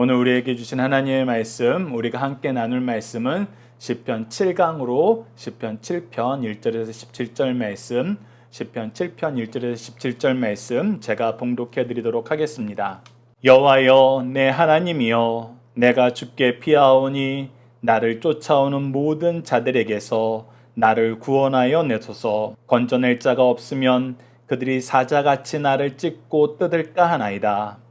오늘 우리에게 주신 하나님의 말씀, 우리가 함께 나눌 말씀은 시편 7강으로 시편 7편 1절에서 17절 말씀, 시편 7편 1절에서 17절 말씀 제가 봉독해 드리도록 하겠습니다. 여호와여 내 하나님이여 내가 주께 피하오니 나를 쫓아오는 모든 자들에게서 나를 구원하여 내소서 건져낼 자가 없으면 그들이 사자같이 나를 찢고 뜯을까 하나이다.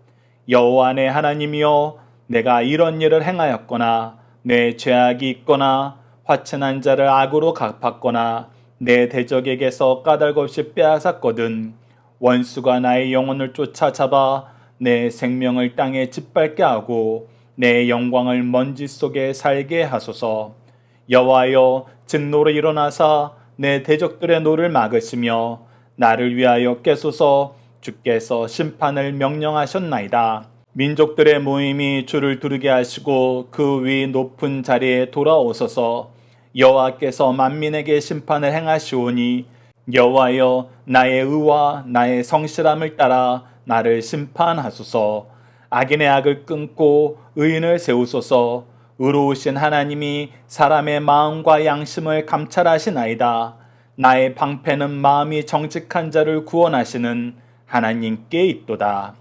여호와 내 하나님이여 내가 이런 일을 행하였거나 내 죄악이 있거나 화친한 자를 악으로 갚았거나 내 대적에게서 까닭 없이 빼앗았거든. 원수가 나의 영혼을 쫓아잡아 내 생명을 땅에 짓밟게 하고 내 영광을 먼지 속에 살게 하소서. 여호와여 진노로 일어나사 내 대적들의 노를 막으시며 나를 위하여 깨소서 주께서 심판을 명령하셨나이다. 민족들의 모임이 주를 두르게 하시고 그 위 높은 자리에 돌아오소서. 여호와께서 만민에게 심판을 행하시오니 여호와여 나의 의와 나의 성실함을 따라 나를 심판하소서. 악인의 악을 끊고 의인을 세우소서. 의로우신 하나님이 사람의 마음과 양심을 감찰하시나이다. 나의 방패는 마음이 정직한 자를 구원하시는 하나님께 있도다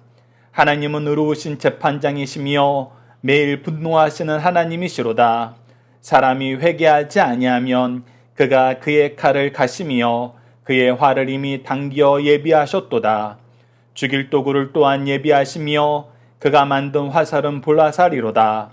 하나님은 의로우신 재판장이시며 매일 분노하시는 하나님이시로다 사람이 회개하지 아니하면 그가 그의 칼을 가시며 그의 화를 이미 당겨 예비하셨도다. 죽일 도구를 또한 예비하시며 그가 만든 화살은 불화살이로다.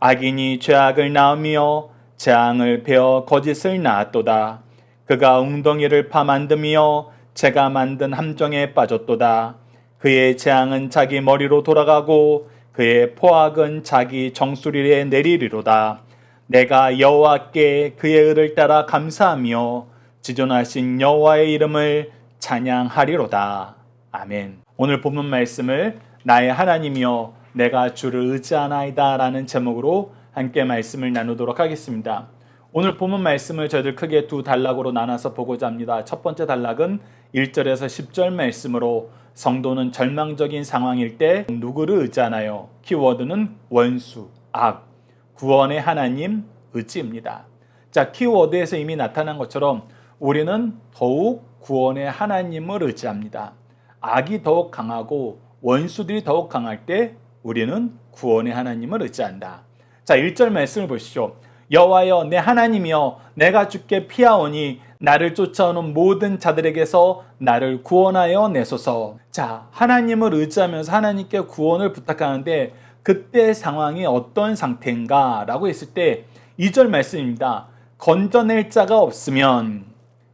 악인이 죄악을 낳으며 재앙을 베어 거짓을 낳았도다. 그가 웅덩이를 파 만드며 제가 만든 함정에 빠졌도다. 그의 재앙은 자기 머리로 돌아가고 그의 포악은 자기 정수리에 내리리로다. 내가 여호와께 그의 의를 따라 감사하며 지존하신 여호와의 이름을 찬양하리로다. 아멘. 오늘 본문 말씀을 나의 하나님이여 내가 주를 의지하나이다라는 제목으로 함께 말씀을 나누도록 하겠습니다. 오늘 본문 말씀을 저희들 크게 두 단락으로 나눠서 보고자 합니다. 첫 번째 단락은 1절에서 10절 말씀으로 성도는 절망적인 상황일 때 누구를 의지하나요? 키워드는 원수, 악, 구원의 하나님 의지입니다. 자, 키워드에서 이미 나타난 것처럼 우리는 더욱 구원의 하나님을 의지합니다. 악이 더욱 강하고 원수들이 더욱 강할 때 우리는 구원의 하나님을 의지한다. 자, 1절 말씀을 보시죠. 여호와여 내 하나님이여 내가 주께 피하오니 나를 쫓아오는 모든 자들에게서 나를 구원하여 내소서. 자, 하나님을 의지하면서 하나님께 구원을 부탁하는데 그때 상황이 어떤 상태인가 라고 했을 때 2절 말씀입니다. 건져낼 자가 없으면,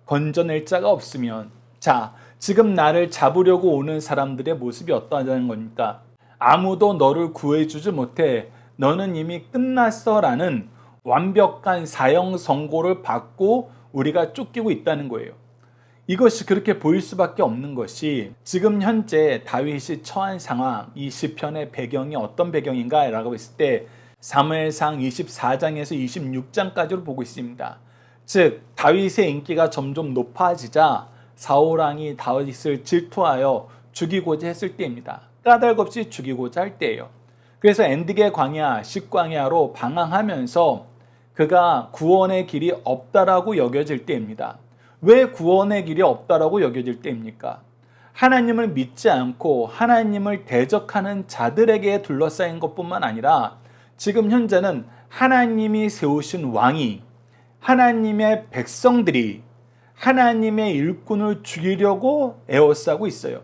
건져낼 자가 없으면, 자, 지금 나를 잡으려고 오는 사람들의 모습이 어떠하다는 겁니까? 아무도 너를 구해주지 못해. 너는 이미 끝났어. 라는 완벽한 사형 선고를 받고 우리가 쫓기고 있다는 거예요. 이것이 그렇게 보일 수밖에 없는 것이 지금 현재 다윗이 처한 상황, 이 시편의 배경이 어떤 배경인가라고 했을 때 사무엘상 24장에서 26장까지로 보고 있습니다. 즉 다윗의 인기가 점점 높아지자 사울 왕이 다윗을 질투하여 죽이고자 했을 때입니다. 까닭없이 죽이고자 할 때예요. 그래서 엔디게 광야, 식광야로 방황하면서 그가 구원의 길이 없다라고 여겨질 때입니다. 왜 구원의 길이 없다라고 여겨질 때입니까? 하나님을 믿지 않고 하나님을 대적하는 자들에게 둘러싸인 것뿐만 아니라 지금 현재는 하나님이 세우신 왕이 하나님의 백성들이 하나님의 일꾼을 죽이려고 에워싸고 있어요.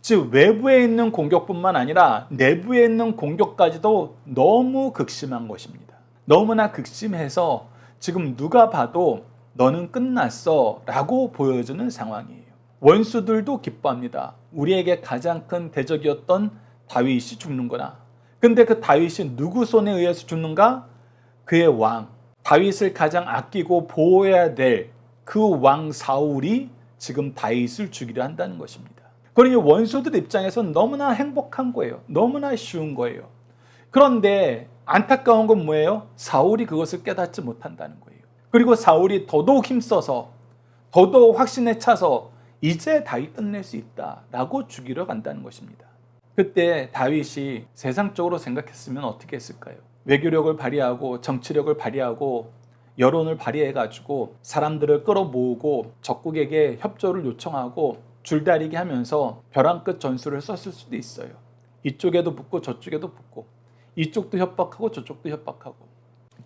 즉 외부에 있는 공격뿐만 아니라 내부에 있는 공격까지도 너무 극심한 것입니다. 너무나 극심해서 지금 누가 봐도 너는 끝났어 라고 보여주는 상황이에요. 원수들도 기뻐합니다. 우리에게 가장 큰 대적이었던 다윗이 죽는구나. 근데 그 다윗이 누구 손에 의해서 죽는가? 그의 왕. 다윗을 가장 아끼고 보호해야 될 그 왕 사울이 지금 다윗을 죽이려 한다는 것입니다. 그러니 원수들 입장에서는 너무나 행복한 거예요. 너무나 쉬운 거예요. 그런데 안타까운 건 뭐예요? 사울이 그것을 깨닫지 못한다는 거예요. 그리고 사울이 더더욱 힘써서 더더욱 확신에 차서 이제 다윗 끝낼 수 있다라고 죽이러 간다는 것입니다. 그때 다윗이 세상적으로 생각했으면 어떻게 했을까요? 외교력을 발휘하고 정치력을 발휘하고 여론을 발휘해 가지고 사람들을 끌어모으고 적국에게 협조를 요청하고 줄다리기 하면서 벼랑 끝 전술을 썼을 수도 있어요. 이쪽에도 붙고 저쪽에도 붙고 이쪽도 협박하고 저쪽도 협박하고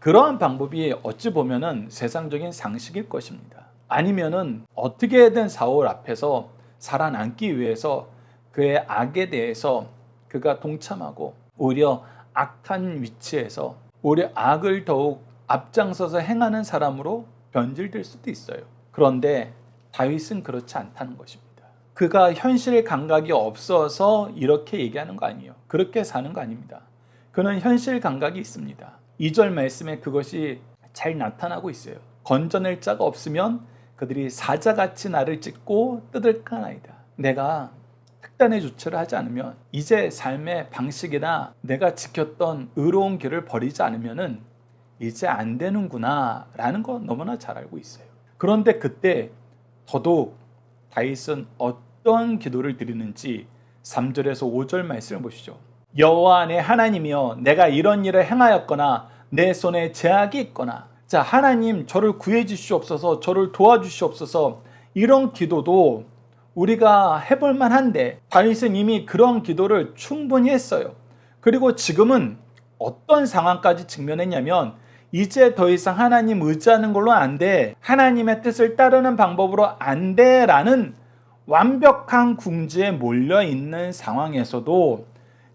그러한 방법이 어찌 보면은 세상적인 상식일 것입니다. 아니면은 어떻게든 사울 앞에서 살아남기 위해서 그의 악에 대해서 그가 동참하고 오히려 악한 위치에서 오히려 악을 더욱 앞장서서 행하는 사람으로 변질될 수도 있어요. 그런데 다윗은 그렇지 않다는 것입니다. 그가 현실 감각이 없어서 이렇게 얘기하는 거 아니에요. 그렇게 사는 거 아닙니다. 그는 현실 감각이 있습니다. 2절 말씀에 그것이 잘 나타나고 있어요. 건져낼 자가 없으면 그들이 사자같이 나를 찢고 뜯을까나이다. 내가 특단의 조치를 하지 않으면 이제 삶의 방식이나 내가 지켰던 의로운 길을 버리지 않으면은 이제 안 되는구나 라는 거 너무나 잘 알고 있어요. 그런데 그때 더더욱 다윗은 어떤 기도를 드리는지 3절에서 5절 말씀을 보시죠. 여호와 내 하나님이여 내가 이런 일을 행하였거나 내 손에 제약이 있거나 자 하나님 저를 구해 주시옵소서 저를 도와주시옵소서 이런 기도도 우리가 해볼 만한데 다윗은 이미 그런 기도를 충분히 했어요. 그리고 지금은 어떤 상황까지 직면했냐면 이제 더 이상 하나님 의지하는 걸로 안 돼. 하나님의 뜻을 따르는 방법으로 안 돼라는 완벽한 궁지에 몰려 있는 상황에서도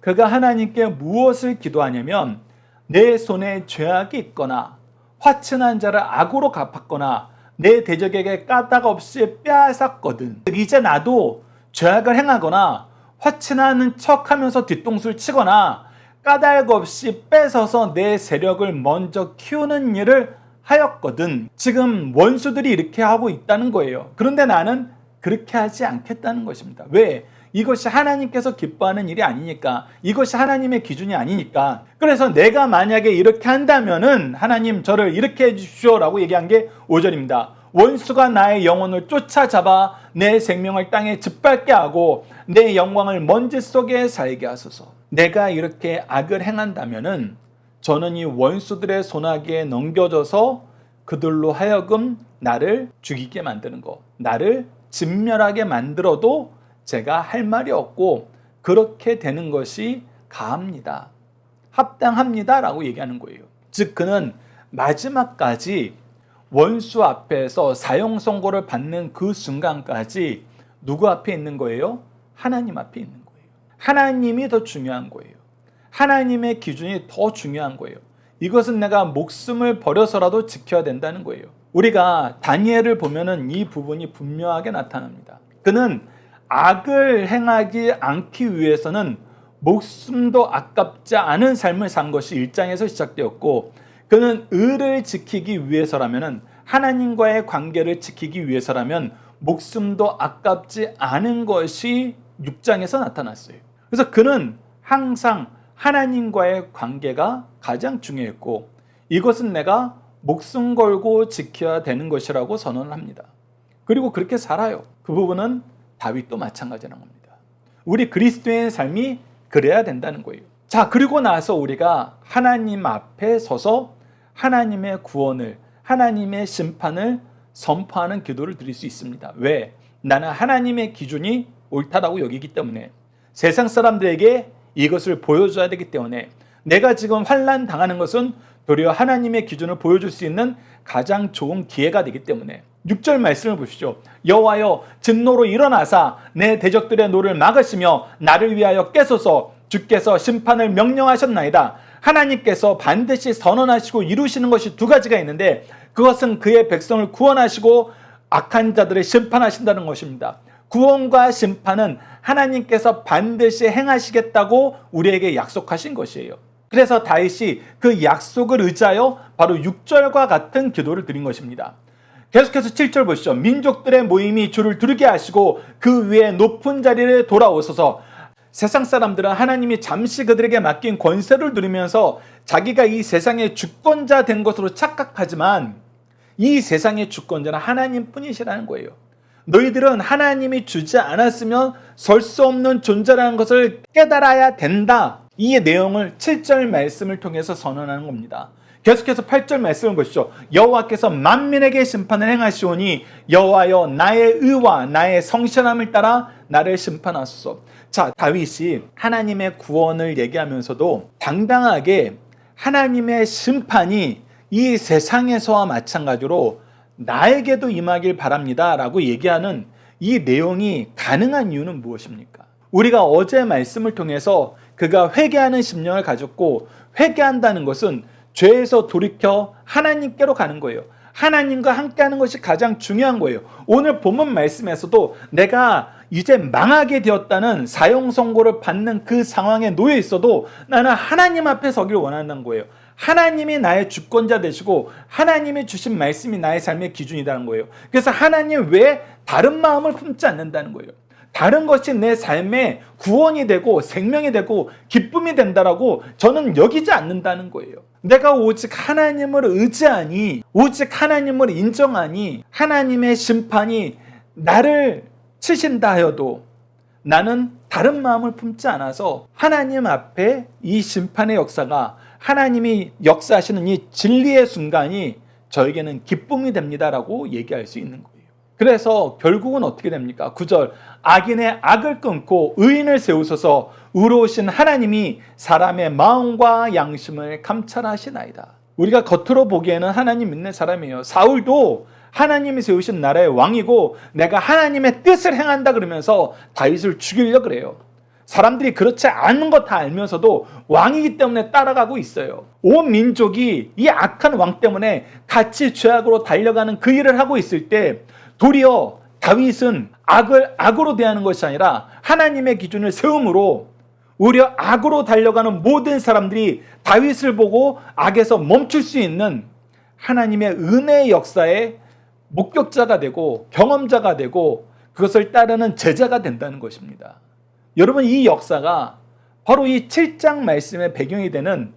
그가 하나님께 무엇을 기도하냐면 내 손에 죄악이 있거나 화친한 자를 악으로 갚았거나 내 대적에게 까닭 없이 빼앗았거든. 이제 나도 죄악을 행하거나 화친하는 척하면서 뒤통수를 치거나 까닭 없이 뺏어서 내 세력을 먼저 키우는 일을 하였거든. 지금 원수들이 이렇게 하고 있다는 거예요. 그런데 나는 그렇게 하지 않겠다는 것입니다. 왜? 이것이 하나님께서 기뻐하는 일이 아니니까. 이것이 하나님의 기준이 아니니까. 그래서 내가 만약에 이렇게 한다면은 하나님 저를 이렇게 해 주십시오라고 얘기한 게 5절입니다. 원수가 나의 영혼을 쫓아잡아 내 생명을 땅에 짓밟게 하고 내 영광을 먼지 속에 살게 하소서. 내가 이렇게 악을 행한다면은 저는 이 원수들의 손아귀에 넘겨져서 그들로 하여금 나를 죽이게 만드는 거, 나를 진멸하게 만들어도 제가 할 말이 없고 그렇게 되는 것이 가합니다. 합당합니다 라고 얘기하는 거예요. 즉 그는 마지막까지 원수 앞에서 사형 선고를 받는 그 순간까지 누구 앞에 있는 거예요? 하나님 앞에 있는 거예요. 하나님이 더 중요한 거예요. 하나님의 기준이 더 중요한 거예요. 이것은 내가 목숨을 버려서라도 지켜야 된다는 거예요. 우리가 다니엘을 보면은 이 부분이 분명하게 나타납니다. 그는 악을 행하지 않기 위해서는 목숨도 아깝지 않은 삶을 산 것이 일장에서 시작되었고 그는 의를 지키기 위해서라면 하나님과의 관계를 지키기 위해서라면 목숨도 아깝지 않은 것이 6장에서 나타났어요. 그래서 그는 항상 하나님과의 관계가 가장 중요했고 이것은 내가 목숨 걸고 지켜야 되는 것이라고 선언을 합니다. 그리고 그렇게 살아요. 그 부분은 다윗도 마찬가지라는 겁니다. 우리 그리스도의 삶이 그래야 된다는 거예요. 자, 그리고 나서 우리가 하나님 앞에 서서 하나님의 구원을, 하나님의 심판을 선포하는 기도를 드릴 수 있습니다. 왜? 나는 하나님의 기준이 옳다라고 여기기 때문에 세상 사람들에게 이것을 보여줘야 되기 때문에 내가 지금 환란 당하는 것은 도리어 하나님의 기준을 보여줄 수 있는 가장 좋은 기회가 되기 때문에 6절 말씀을 보시죠. 여호와여 진노로 일어나사 내 대적들의 노를 막으시며 나를 위하여 깨소서 주께서 심판을 명령하셨나이다. 하나님께서 반드시 선언하시고 이루시는 것이 두 가지가 있는데 그것은 그의 백성을 구원하시고 악한 자들을 심판하신다는 것입니다. 구원과 심판은 하나님께서 반드시 행하시겠다고 우리에게 약속하신 것이에요. 그래서 다윗이 그 약속을 의지하여 바로 6절과 같은 기도를 드린 것입니다. 계속해서 7절 보시죠. 민족들의 모임이 주를 두르게 하시고 그 위에 높은 자리를 돌아오소서. 세상 사람들은 하나님이 잠시 그들에게 맡긴 권세를 누리면서 자기가 이 세상의 주권자 된 것으로 착각하지만 이 세상의 주권자는 하나님 뿐이시라는 거예요. 너희들은 하나님이 주지 않았으면 설 수 없는 존재라는 것을 깨달아야 된다. 이 내용을 7절 말씀을 통해서 선언하는 겁니다. 계속해서 8절 말씀을 보시죠. 여호와께서 만민에게 심판을 행하시오니 여호와여 나의 의와 나의 성실함을 따라 나를 심판하소서. 자, 다윗이 하나님의 구원을 얘기하면서도 당당하게 하나님의 심판이 이 세상에서와 마찬가지로 나에게도 임하길 바랍니다라고 얘기하는 이 내용이 가능한 이유는 무엇입니까? 우리가 어제 말씀을 통해서 그가 회개하는 심령을 가졌고 회개한다는 것은 죄에서 돌이켜 하나님께로 가는 거예요. 하나님과 함께하는 것이 가장 중요한 거예요. 오늘 본문 말씀에서도 내가 이제 망하게 되었다는 사형 선고를 받는 그 상황에 놓여 있어도 나는 하나님 앞에 서길 원하는 거예요. 하나님이 나의 주권자 되시고 하나님이 주신 말씀이 나의 삶의 기준이라는 거예요. 그래서 하나님 왜 다른 마음을 품지 않는다는 거예요. 다른 것이 내 삶의 구원이 되고 생명이 되고 기쁨이 된다라고 저는 여기지 않는다는 거예요. 내가 오직 하나님을 의지하니 오직 하나님을 인정하니 하나님의 심판이 나를 치신다 하여도 나는 다른 마음을 품지 않아서 하나님 앞에 이 심판의 역사가 하나님이 역사하시는 이 진리의 순간이 저에게는 기쁨이 됩니다라고 얘기할 수 있는 거예요. 그래서 결국은 어떻게 됩니까? 9절 악인의 악을 끊고 의인을 세우소서 의로우신 하나님이 사람의 마음과 양심을 감찰하시나이다. 우리가 겉으로 보기에는 하나님 믿는 사람이에요. 사울도 하나님이 세우신 나라의 왕이고 내가 하나님의 뜻을 행한다 그러면서 다윗을 죽이려 그래요. 사람들이 그렇지 않은 것 다 알면서도 왕이기 때문에 따라가고 있어요. 온 민족이 이 악한 왕 때문에 같이 죄악으로 달려가는 그 일을 하고 있을 때 도리어 다윗은 악을 악으로 대하는 것이 아니라 하나님의 기준을 세움으로 오히려 악으로 달려가는 모든 사람들이 다윗을 보고 악에서 멈출 수 있는 하나님의 은혜의 역사에 목격자가 되고 경험자가 되고 그것을 따르는 제자가 된다는 것입니다. 여러분 이 역사가 바로 이 7장 말씀의 배경이 되는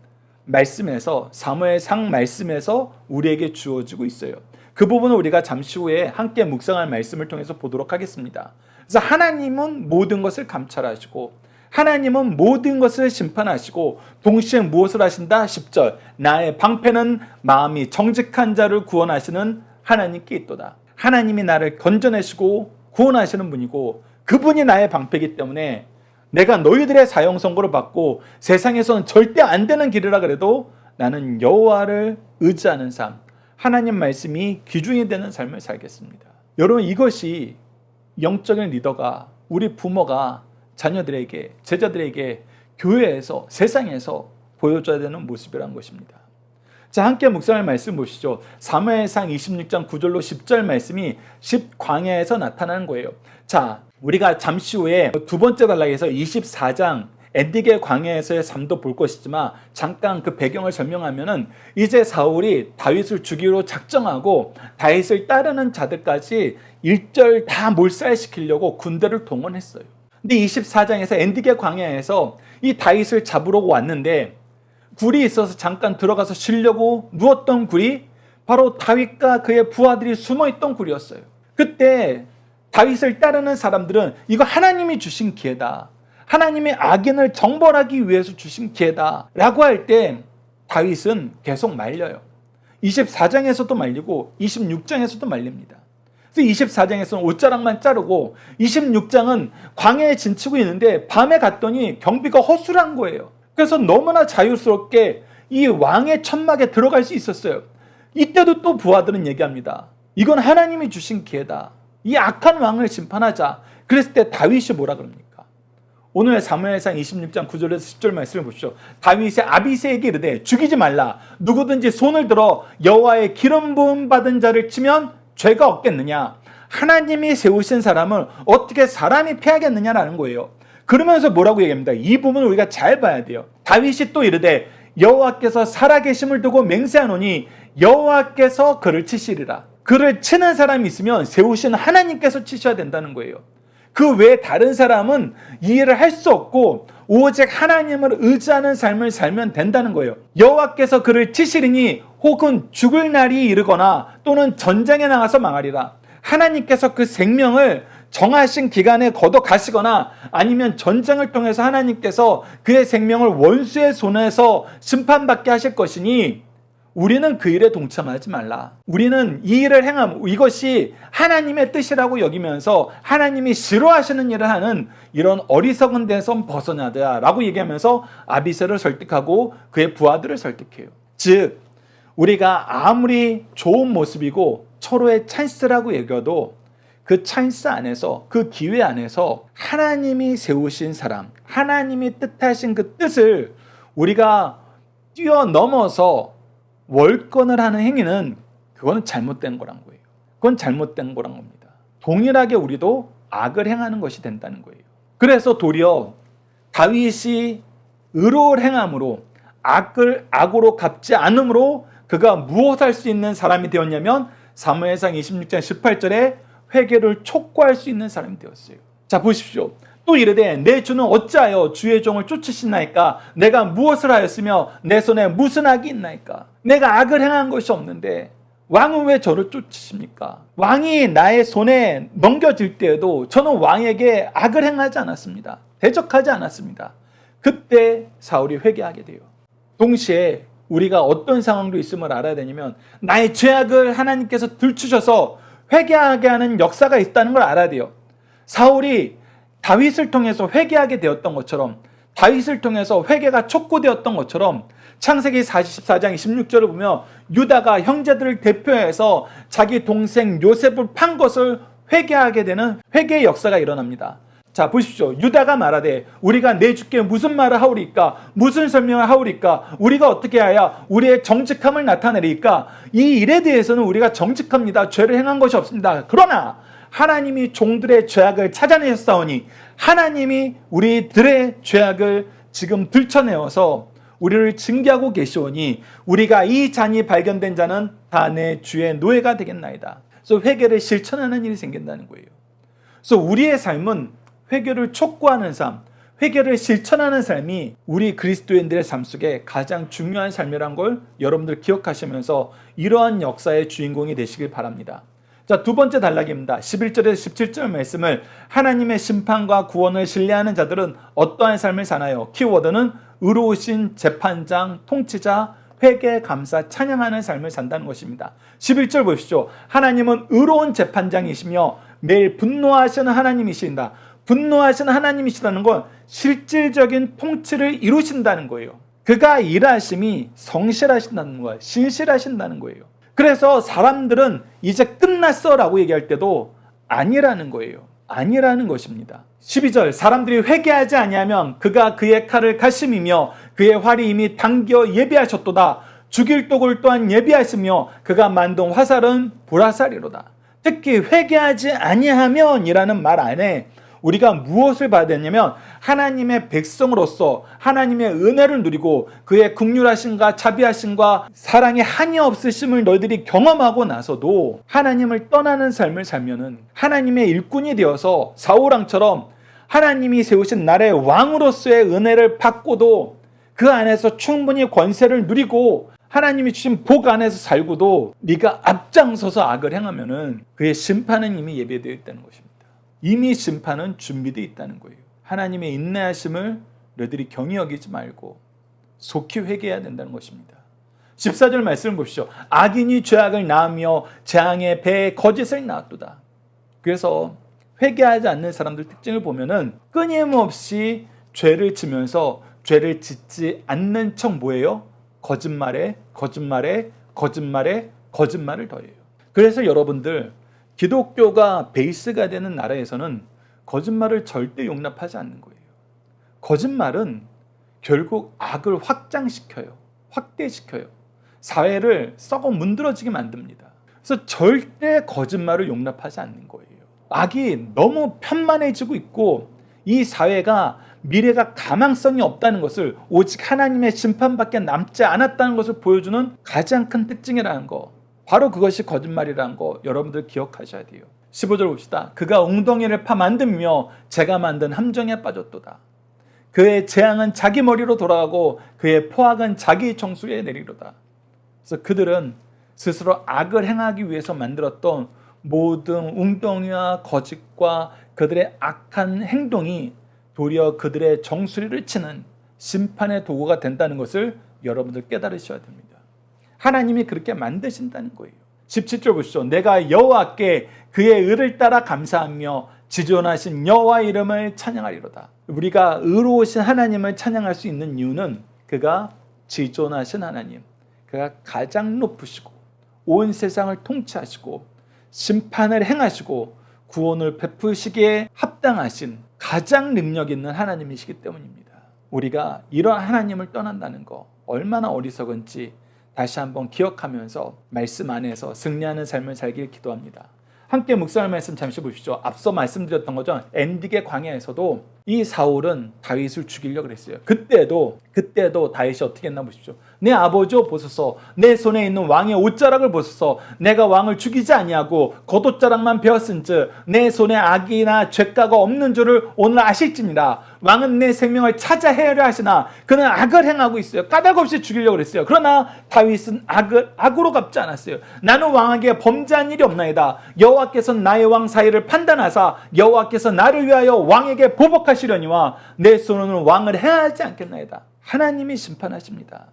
말씀에서 사무엘상 말씀에서 우리에게 주어지고 있어요. 그 부분을 우리가 잠시 후에 함께 묵상할 말씀을 통해서 보도록 하겠습니다. 그래서 하나님은 모든 것을 감찰하시고 하나님은 모든 것을 심판하시고 동시에 무엇을 하신다? 10절 나의 방패는 마음이 정직한 자를 구원하시는 하나님께 있도다. 하나님이 나를 건져내시고 구원하시는 분이고 그분이 나의 방패이기 때문에 내가 너희들의 사형 선고를 받고 세상에서는 절대 안 되는 길이라 그래도 나는 여호와를 의지하는 삶, 하나님 말씀이 기준이 되는 삶을 살겠습니다. 여러분 이것이 영적인 리더가 우리 부모가 자녀들에게 제자들에게 교회에서 세상에서 보여줘야 되는 모습이란 것입니다. 자, 함께 묵상할 말씀 보시죠. 사무엘상 26장 9절로 10절 말씀이 10광야에서 나타나는 거예요. 자, 우리가 잠시 후에 두 번째 단락에서 24장 엔디게 광야에서의 삶도 볼 것이지만 잠깐 그 배경을 설명하면은 이제 사울이 다윗을 죽이로 작정하고 다윗을 따르는 자들까지 일절 다 몰살시키려고 군대를 동원했어요. 근데 24장에서 엔디게 광야에서 이 다윗을 잡으러 왔는데 굴이 있어서 잠깐 들어가서 쉬려고 누웠던 굴이 바로 다윗과 그의 부하들이 숨어 있던 굴이었어요. 그때 다윗을 따르는 사람들은 이거 하나님이 주신 기회다. 하나님의 악인을 정벌하기 위해서 주신 기회다. 라고 할 때 다윗은 계속 말려요. 24장에서도 말리고 26장에서도 말립니다. 그래서 24장에서는 옷자락만 자르고 26장은 광야에 진치고 있는데 밤에 갔더니 경비가 허술한 거예요. 그래서 너무나 자유스럽게 이 왕의 천막에 들어갈 수 있었어요. 이때도 또 부하들은 얘기합니다. 이건 하나님이 주신 기회다. 이 악한 왕을 심판하자. 그랬을 때 다윗이 뭐라 그럽니까? 오늘 사무엘상 26장 9절에서 10절 말씀을 보시죠. 다윗이 아비세에게 이르되 죽이지 말라. 누구든지 손을 들어 여호와의 기름 부음 받은 자를 치면 죄가 없겠느냐? 하나님이 세우신 사람을 어떻게 사람이 피하겠느냐라는 거예요. 그러면서 뭐라고 얘기합니다. 이 부분을 우리가 잘 봐야 돼요. 다윗이 또 이르되 여호와께서 살아계심을 두고 맹세하노니 여호와께서 그를 치시리라. 그를 치는 사람이 있으면 세우신 하나님께서 치셔야 된다는 거예요. 그 외에 다른 사람은 이해를 할 수 없고 오직 하나님을 의지하는 삶을 살면 된다는 거예요. 여호와께서 그를 치시리니 혹은 죽을 날이 이르거나 또는 전쟁에 나가서 망하리라. 하나님께서 그 생명을 정하신 기간에 걷어 가시거나 아니면 전쟁을 통해서 하나님께서 그의 생명을 원수의 손에서 심판받게 하실 것이니 우리는 그 일에 동참하지 말라. 우리는 이 일을 행함, 이것이 하나님의 뜻이라고 여기면서 하나님이 싫어하시는 일을 하는 이런 어리석은 데서 벗어나자 라고 얘기하면서 아비세를 설득하고 그의 부하들을 설득해요. 즉, 우리가 아무리 좋은 모습이고 서로의 찬스라고 얘기해도 그 찬스 안에서 그 기회 안에서 하나님이 세우신 사람, 하나님이 뜻하신 그 뜻을 우리가 뛰어넘어서 월권을 하는 행위는 그거는 잘못된 거란 거예요. 그건 잘못된 거란 겁니다. 동일하게 우리도 악을 행하는 것이 된다는 거예요. 그래서 도리어 다윗이 의로울 행함으로 악을 악으로 갚지 않음으로 그가 무엇할 수 있는 사람이 되었냐면 사무엘상 26장 18절에 회개를 촉구할 수 있는 사람이 되었어요. 자 보십시오. 또 이르되 내 주는 어찌하여 주의 종을 쫓으시나이까 내가 무엇을 하였으며 내 손에 무슨 악이 있나이까 내가 악을 행한 것이 없는데 왕은 왜 저를 쫓으십니까? 왕이 나의 손에 넘겨질 때에도 저는 왕에게 악을 행하지 않았습니다. 대적하지 않았습니다. 그때 사울이 회개하게 돼요. 동시에 우리가 어떤 상황도 있음을 알아야 되냐면 나의 죄악을 하나님께서 들추셔서 회개하게 하는 역사가 있다는 걸 알아야 돼요. 사울이 다윗을 통해서 회개하게 되었던 것처럼 다윗을 통해서 회개가 촉구되었던 것처럼 창세기 44장 26절을 보면 유다가 형제들을 대표해서 자기 동생 요셉을 판 것을 회개하게 되는 회개의 역사가 일어납니다. 자 보십시오. 유다가 말하되 우리가 내 주께 무슨 말을 하오리까 무슨 설명을 하오리까 우리가 어떻게 하야 우리의 정직함을 나타내리까 이 일에 대해서는 우리가 정직합니다. 죄를 행한 것이 없습니다. 그러나 하나님이 종들의 죄악을 찾아내셨사오니 하나님이 우리들의 죄악을 지금 들춰내어서 우리를 징계하고 계시오니 우리가 이 잔이 발견된 자는 다 내 주의 노예가 되겠나이다. 그래서 회개를 실천하는 일이 생긴다는 거예요. 그래서 우리의 삶은 회개를 촉구하는 삶, 회개를 실천하는 삶이 우리 그리스도인들의 삶 속에 가장 중요한 삶이란 걸 여러분들 기억하시면서 이러한 역사의 주인공이 되시길 바랍니다. 자, 두 번째 단락입니다. 11절에서 17절 말씀을 하나님의 심판과 구원을 신뢰하는 자들은 어떠한 삶을 사나요? 키워드는 의로우신 재판장, 통치자, 회개, 감사, 찬양하는 삶을 산다는 것입니다. 11절 보십시오. 하나님은 의로운 재판장이시며 매일 분노하시는 하나님이신다. 분노하시는 하나님이시라는 건 실질적인 통치를 이루신다는 거예요. 그가 일하심이 성실하신다는 거예요. 신실하신다는 거예요. 그래서 사람들은 이제 끝났어 라고 얘기할 때도 아니라는 거예요. 아니라는 것입니다. 12절 사람들이 회개하지 아니하면 그가 그의 칼을 가심이며 그의 활이 이미 당겨 예비하셨도다. 죽일 독을 또한 예비하시며 그가 만든 화살은 불화살이로다. 특히 회개하지 아니하면이라는 말 안에 우리가 무엇을 봐야 되냐면 하나님의 백성으로서 하나님의 은혜를 누리고 그의 국률하심과 자비하심과 사랑의 한이 없으심을 너희들이 경험하고 나서도 하나님을 떠나는 삶을 살면은 하나님의 일꾼이 되어서 사울왕처럼 하나님이 세우신 나라의 왕으로서의 은혜를 받고도 그 안에서 충분히 권세를 누리고 하나님이 주신 복 안에서 살고도 네가 앞장서서 악을 행하면은 그의 심판은 이미 예배되어 있다는 것입니다. 이미 심판은 준비되어 있다는 거예요. 하나님의 인내하심을 너희들이 경히 여기지 말고 속히 회개해야 된다는 것입니다. 14절 말씀을 보십시오. 악인이 죄악을 낳으며 재앙의 배에 거짓을 낳았도다. 그래서 회개하지 않는 사람들 특징을 보면은 끊임없이 죄를 지면서 죄를 짓지 않는 척 뭐예요? 거짓말에 거짓말에 거짓말에 거짓말을 더해요. 그래서 여러분들 기독교가 베이스가 되는 나라에서는 거짓말을 절대 용납하지 않는 거예요. 거짓말은 결국 악을 확장시켜요. 확대시켜요. 사회를 썩어 문드러지게 만듭니다. 그래서 절대 거짓말을 용납하지 않는 거예요. 악이 너무 편만해지고 있고 이 사회가 미래가 가망성이 없다는 것을 오직 하나님의 심판밖에 남지 않았다는 것을 보여주는 가장 큰 특징이라는 거. 바로 그것이 거짓말이라는 거 여러분들 기억하셔야 돼요. 15절 봅시다. 그가 웅덩이를 파 만들며 제가 만든 함정에 빠졌도다. 그의 재앙은 자기 머리로 돌아가고 그의 포악은 자기 정수에 내리로다. 그래서 그들은 스스로 악을 행하기 위해서 만들었던 모든 웅덩이와 거짓과 그들의 악한 행동이 도리어 그들의 정수리를 치는 심판의 도구가 된다는 것을 여러분들 깨달으셔야 됩니다. 하나님이 그렇게 만드신다는 거예요. 17절 보시죠. 내가 여호와께 그의 의를 따라 감사하며 지존하신 여호와 이름을 찬양하리로다. 우리가 의로우신 하나님을 찬양할 수 있는 이유는 그가 지존하신 하나님, 그가 가장 높으시고 온 세상을 통치하시고 심판을 행하시고 구원을 베푸시기에 합당하신 가장 능력 있는 하나님이시기 때문입니다. 우리가 이런 하나님을 떠난다는 거 얼마나 어리석은지 다시 한번 기억하면서 말씀 안에서 승리하는 삶을 살길 기도합니다. 함께 묵상할 말씀 잠시 보십시오. 앞서 말씀드렸던 거죠. 엔딕의 광야에서도 이 사울은 다윗을 죽이려고 그랬어요. 그때도 그때도 다윗이 어떻게 했나 보십시오. 내 아버지 보소서 내 손에 있는 왕의 옷자락을 보소서 내가 왕을 죽이지 아니하고 겉옷자락만 베었은즉 내 손에 악이나 죄가가 없는 줄을 오늘 아실지니라 왕은 내 생명을 찾아 헤아려 하시나 그는 악을 행하고 있어요. 까닭 없이 죽이려고 그랬어요. 그러나 다윗은 악을 악으로 갚지 않았어요. 나는 왕에게 범죄한 일이 없나이다. 여호와께서 나의 왕 사이를 판단하사 여호와께서 나를 위하여 왕에게 보복하시려니와 내 손으로는 왕을 해하지 않겠나이다. 하나님이 심판하십니다.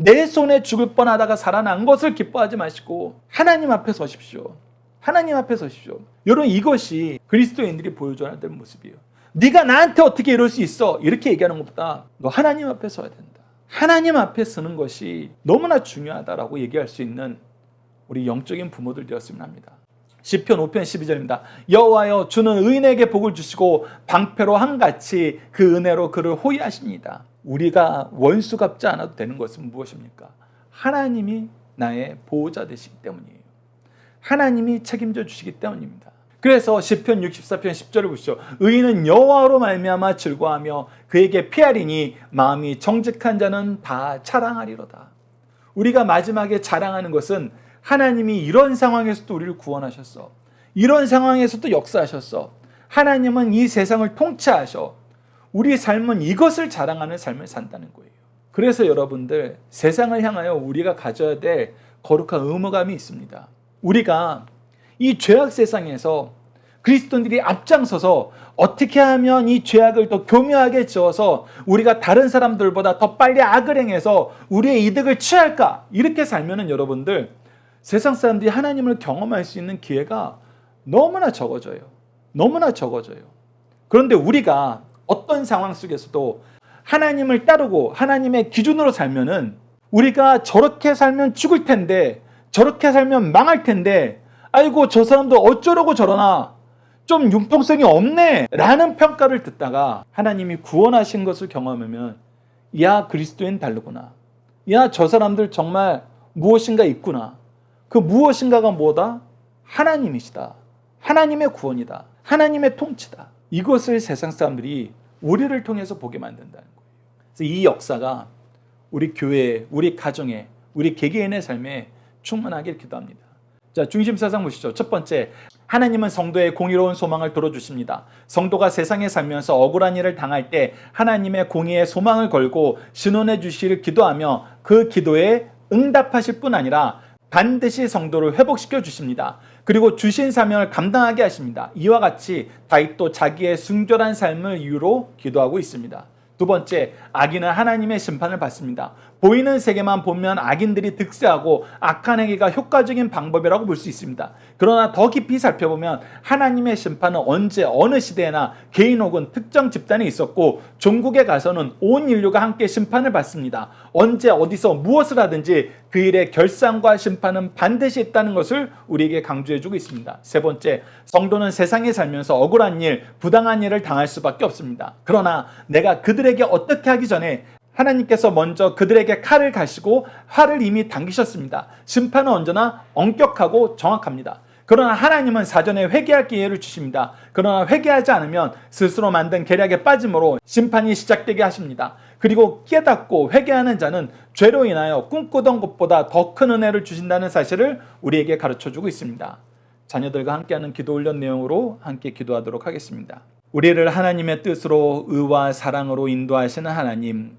내 손에 죽을 뻔하다가 살아난 것을 기뻐하지 마시고 하나님 앞에 서십시오. 하나님 앞에 서십시오. 여러분 이것이 그리스도인들이 보여줘야 될 모습이에요. 네가 나한테 어떻게 이럴 수 있어? 이렇게 얘기하는 것보다 너 하나님 앞에 서야 된다. 하나님 앞에 서는 것이 너무나 중요하다라고 얘기할 수 있는 우리 영적인 부모들 되었으면 합니다. 시편 5편 12절입니다. 여호와여 주는 의인에게 복을 주시고 방패로 한같이 그 은혜로 그를 호위하십니다. 우리가 원수 갚지 않아도 되는 것은 무엇입니까? 하나님이 나의 보호자 되시기 때문이에요. 하나님이 책임져 주시기 때문입니다. 그래서 시편 64편 10절을 보시죠. 의인은 여호와로 말미암아 즐거하며 그에게 피하리니 마음이 정직한 자는 다 자랑하리로다. 우리가 마지막에 자랑하는 것은 하나님이 이런 상황에서도 우리를 구원하셨어. 이런 상황에서도 역사하셨어. 하나님은 이 세상을 통치하셔. 우리 삶은 이것을 자랑하는 삶을 산다는 거예요. 그래서 여러분들 세상을 향하여 우리가 가져야 될 거룩한 의무감이 있습니다. 우리가 이 죄악 세상에서 그리스도인들이 앞장서서 어떻게 하면 이 죄악을 더 교묘하게 지어서 우리가 다른 사람들보다 더 빨리 악을 행해서 우리의 이득을 취할까? 이렇게 살면은 여러분들 세상 사람들이 하나님을 경험할 수 있는 기회가 너무나 적어져요. 너무나 적어져요. 그런데 우리가 어떤 상황 속에서도 하나님을 따르고 하나님의 기준으로 살면은 우리가 저렇게 살면 죽을 텐데 저렇게 살면 망할 텐데 아이고 저 사람도 어쩌려고 저러나 좀 융통성이 없네 라는 평가를 듣다가 하나님이 구원하신 것을 경험하면 야 그리스도인 다르구나. 야 저 사람들 정말 무엇인가 있구나. 그 무엇인가가 뭐다? 하나님이시다. 하나님의 구원이다. 하나님의 통치다. 이것을 세상 사람들이 우리를 통해서 보게 만든다는 거예요 그래서 이 역사가 우리 교회 우리 가정에 우리 개개인의 삶에 충만하길 기도합니다 자, 중심 사상 보시죠. 첫 번째, 하나님은 성도의 공의로운 소망을 들어주십니다. 성도가 세상에 살면서 억울한 일을 당할 때 하나님의 공의의 소망을 걸고 신원해 주시를 기도하며 그 기도에 응답하실 뿐 아니라 반드시 성도를 회복시켜 주십니다. 그리고 주신 사명을 감당하게 하십니다. 이와 같이 다윗도 자기의 순결한 삶을 이유로 기도하고 있습니다. 두 번째, 악인은 하나님의 심판을 받습니다. 보이는 세계만 보면 악인들이 득세하고 악한 행위가 효과적인 방법이라고 볼 수 있습니다. 그러나 더 깊이 살펴보면 하나님의 심판은 언제 어느 시대나 개인 혹은 특정 집단에 있었고 종국에 가서는 온 인류가 함께 심판을 받습니다. 언제 어디서 무엇을 하든지 그 일의 결산과 심판은 반드시 있다는 것을 우리에게 강조해주고 있습니다. 세 번째, 성도는 세상에 살면서 억울한 일, 부당한 일을 당할 수밖에 없습니다. 그러나 내가 그들에게 어떻게 하기 전에 하나님께서 먼저 그들에게 칼을 가시고 활을 이미 당기셨습니다. 심판은 언제나 엄격하고 정확합니다. 그러나 하나님은 사전에 회개할 기회를 주십니다. 그러나 회개하지 않으면 스스로 만든 계략에 빠짐으로 심판이 시작되게 하십니다. 그리고 깨닫고 회개하는 자는 죄로 인하여 꿈꾸던 것보다 더 큰 은혜를 주신다는 사실을 우리에게 가르쳐 주고 있습니다. 자녀들과 함께하는 기도 훈련 내용으로 함께 기도하도록 하겠습니다. 우리를 하나님의 뜻으로 의와 사랑으로 인도하시는 하나님,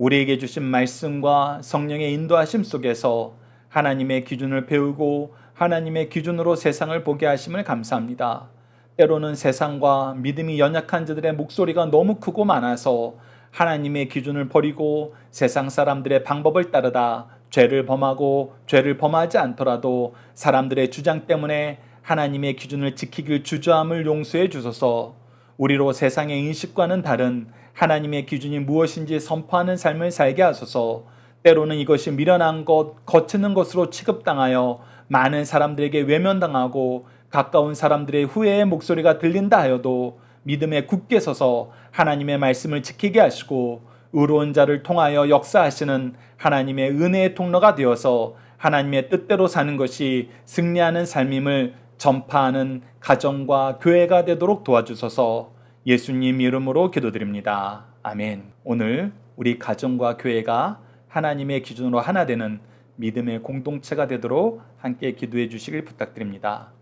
우리에게 주신 말씀과 성령의 인도하심 속에서 하나님의 기준을 배우고 하나님의 기준으로 세상을 보게 하심을 감사합니다. 때로는 세상과 믿음이 연약한 자들의 목소리가 너무 크고 많아서 하나님의 기준을 버리고 세상 사람들의 방법을 따르다 죄를 범하고 죄를 범하지 않더라도 사람들의 주장 때문에 하나님의 기준을 지키길 주저함을 용서해 주소서. 우리로 세상의 인식과는 다른 하나님의 기준이 무엇인지 선포하는 삶을 살게 하소서. 때로는 이것이 미련한 것, 거치는 것으로 취급당하여 많은 사람들에게 외면당하고 가까운 사람들의 후회의 목소리가 들린다 하여도 믿음에 굳게 서서 하나님의 말씀을 지키게 하시고 의로운 자를 통하여 역사하시는 하나님의 은혜의 통로가 되어서 하나님의 뜻대로 사는 것이 승리하는 삶임을 전파하는 가정과 교회가 되도록 도와주소서 예수님 이름으로 기도드립니다. 아멘. 오늘 우리 가정과 교회가 하나님의 기준으로 하나 되는 믿음의 공동체가 되도록 함께 기도해 주시길 부탁드립니다.